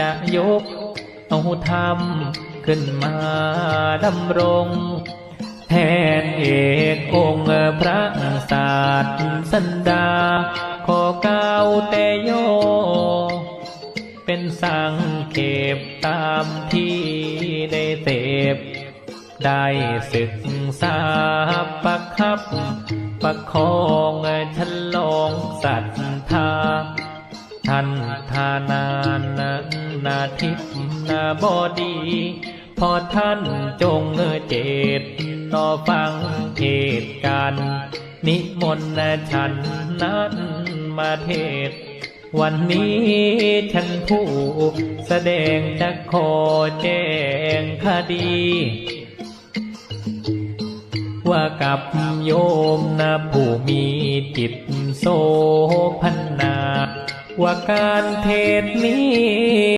จะยกเอาธรรมขึ้นมาดำรง แทนเอกองค์พระศาสสันดา ขอเก้าแต่โย เป็นสังเขปตามที่ได้เสพได้ศึกษาประคับ ประคองฉลองศรัทธาท่านทานาน นาทิพนาบอดี พอท่านจงเจตนอฟังเหตุการณ์นิมนต์ฉันนั้นมาเทศ วันนี้ฉันผู้แสดงจะขอแจ้งคดี ว่ากับโยมนะผู้มีจิตโสพันนาว่าการเทศนี้